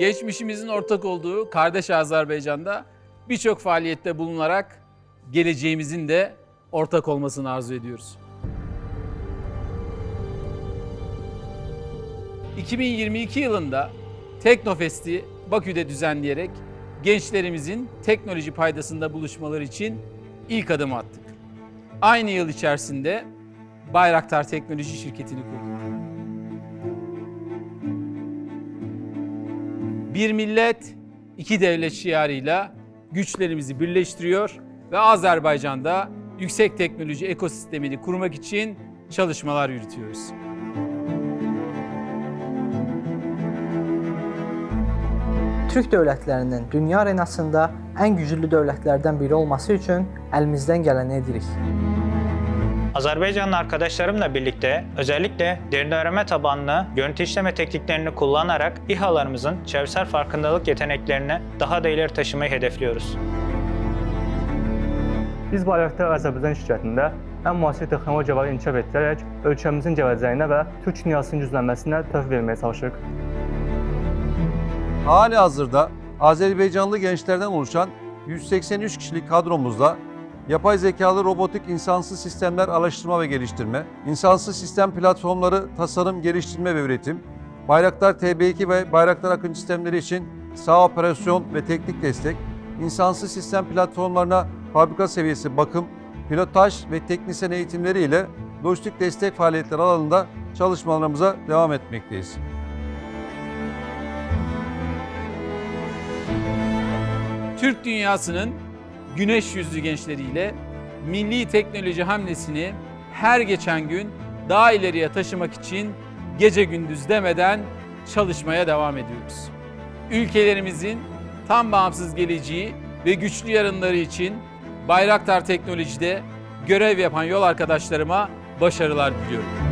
geçmişimizin ortak olduğu kardeş Azerbaycan'da birçok faaliyette bulunarak geleceğimizin de ortak olmasını arzu ediyoruz. 2022 yılında Teknofest'i Bakü'de düzenleyerek gençlerimizin teknoloji paydasında buluşmaları için ilk adım attık. Aynı yıl içerisinde Bayraktar Teknoloji Şirketi'ni kurduk. Bir millet, iki devlet şiarıyla güçlerimizi birleştiriyor ve Azerbaycan'da yüksek teknoloji ekosistemini kurmak için çalışmalar yürütüyoruz. Türk dövlətlərinin dünya arenasında ən güclü dövlətlərdən biri olması üçün əlimizdən gələni edirik. Azerbaycanlı arkadaşlarımla birlikte özellikle derin öğrenme tabanlı görüntü işleme tekniklerini kullanarak İHA'larımızın çevresel farkındalık yeteneklerini daha da ileri taşımayı hedefliyoruz. Biz Bayraktar Azərbaycan şirkətində ən müasir texnologiyaları inkişaf etdirərək ölkəmizin gələcəyinə və Türk dünyasının güclənməsinə töhfə verməyə çalışırıq. Hali hazırda Azerbaycanlı gençlerden oluşan 183 kişilik kadromuzda yapay zekalı robotik insansız sistemler araştırma ve geliştirme, insansız sistem platformları tasarım, geliştirme ve üretim, Bayraktar TB2 ve Bayraktar Akıncı sistemleri için sağ operasyon ve teknik destek, insansız sistem platformlarına fabrika seviyesi bakım, pilotaj ve teknisyen eğitimleri ile lojistik destek faaliyetleri alanında çalışmalarımıza devam etmekteyiz. Türk dünyasının güneş yüzlü gençleriyle milli teknoloji hamlesini her geçen gün daha ileriye taşımak için gece gündüz demeden çalışmaya devam ediyoruz. Ülkelerimizin tam bağımsız geleceği ve güçlü yarınları için Bayraktar Teknoloji'de görev yapan yol arkadaşlarıma başarılar diliyorum.